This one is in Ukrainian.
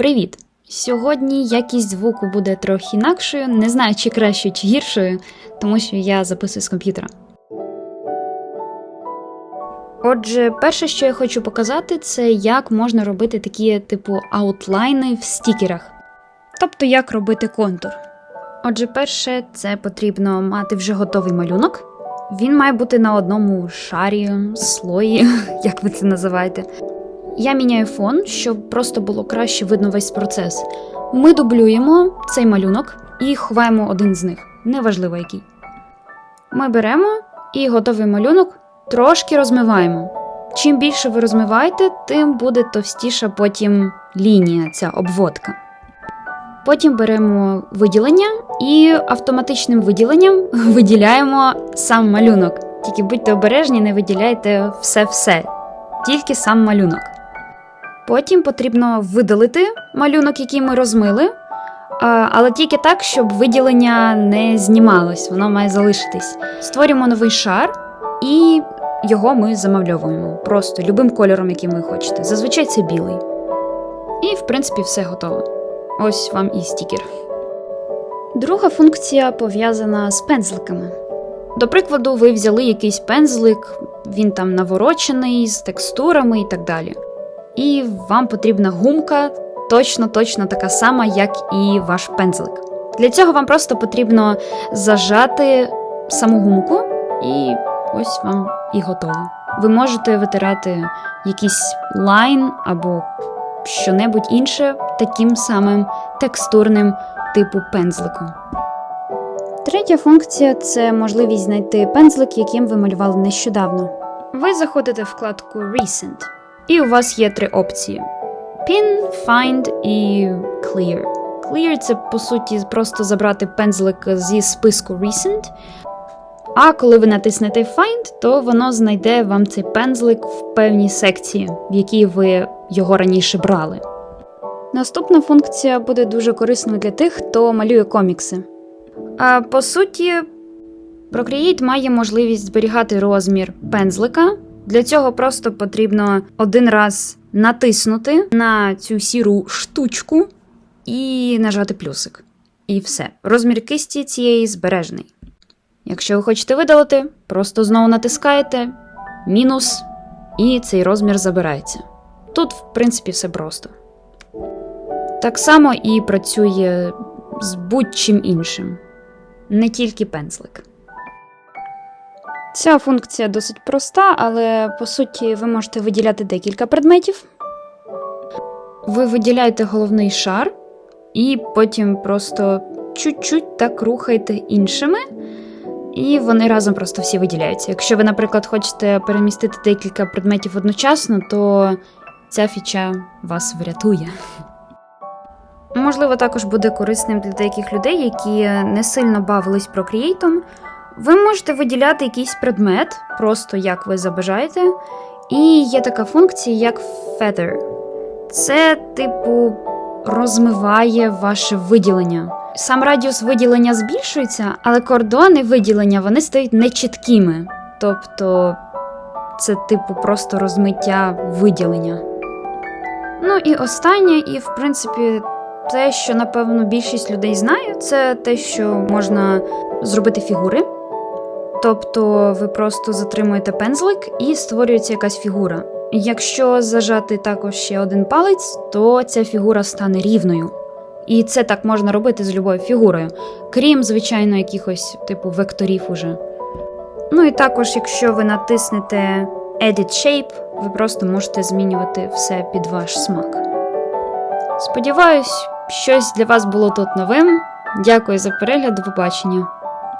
Привіт! Сьогодні якість звуку буде трохи інакшою, не знаю, чи кращою, чи гіршою, тому що я записую з комп'ютера. Отже, перше, що я хочу показати, це як можна робити такі типу аутлайни в стікерах. Тобто, як робити контур. Отже, перше, це потрібно мати вже готовий малюнок. Він має бути на одному шарі, слої, як ви це називаєте. Я міняю фон, щоб просто було краще видно весь процес. Ми дублюємо цей малюнок і ховаємо один з них, неважливо який. Ми беремо і готовий малюнок трошки розмиваємо. Чим більше ви розмиваєте, тим буде товстіша потім лінія, ця обводка. Потім беремо виділення і автоматичним виділенням виділяємо сам малюнок. Тільки будьте обережні, не виділяйте все-все, тільки сам малюнок. Потім потрібно видалити малюнок, який ми розмили, але тільки так, щоб виділення не знімалось, воно має залишитись. Створюємо новий шар і його ми замальовуємо просто любим кольором, яким ви хочете. Зазвичай це білий. І, в принципі, все готово. Ось вам і стікер. Друга функція пов'язана з пензликами. До прикладу, ви взяли якийсь пензлик, він там наворочений з текстурами і так далі. І вам потрібна гумка, точно точно така сама, як і ваш пензлик. Для цього вам просто потрібно зажати саму гумку, і ось вам і готово. Ви можете витирати якийсь лайн або що-небудь інше таким самим текстурним типу пензликом. Третя функція це можливість знайти пензлик, яким ви малювали нещодавно. Ви заходите в вкладку Recent, і у вас є три опції: Pin, Find і Clear. Clear це по суті просто забрати пензлик зі списку Recent. А коли ви натиснете Find, то воно знайде вам цей пензлик в певній секції, в якій ви його раніше брали. Наступна функція буде дуже корисною для тих, хто малює комікси. А по суті, Procreate має можливість зберігати розмір пензлика. Для цього просто потрібно один раз натиснути на цю сіру штучку і нажати плюсик. І все. Розмір кисті цієї збережений. Якщо ви хочете видалити, просто знову натискаєте мінус, і цей розмір забирається. Тут, в принципі, все просто. Так само і працює з будь-чим іншим, не тільки пензлик. Ця функція досить проста, але по суті ви можете виділяти декілька предметів. Ви виділяєте головний шар, і потім просто чуть-чуть так рухаєте іншими, і вони разом просто всі виділяються. Якщо ви, наприклад, хочете перемістити декілька предметів одночасно, то ця фіча вас врятує. Можливо, також буде корисним для деяких людей, які не сильно бавились Procreate. Ви можете виділяти якийсь предмет, просто як ви забажаєте. І є така функція, як Feather. Це, типу, розмиває ваше виділення. Сам радіус виділення збільшується, але кордони виділення вони стають нечіткими. Тобто це, типу, просто розмиття виділення. Ну і останнє, і в принципі, те, що напевно більшість людей знає, це те, що можна зробити фігури. Тобто ви просто затримуєте пензлик і створюється якась фігура. Якщо зажати також ще один палець, то ця фігура стане рівною. І це так можна робити з любою фігурою, крім, звичайно, якихось типу векторів уже. Ну і також, якщо ви натиснете Edit Shape, ви просто можете змінювати все під ваш смак. Сподіваюсь, щось для вас було тут новим. Дякую за перегляд, до побачення.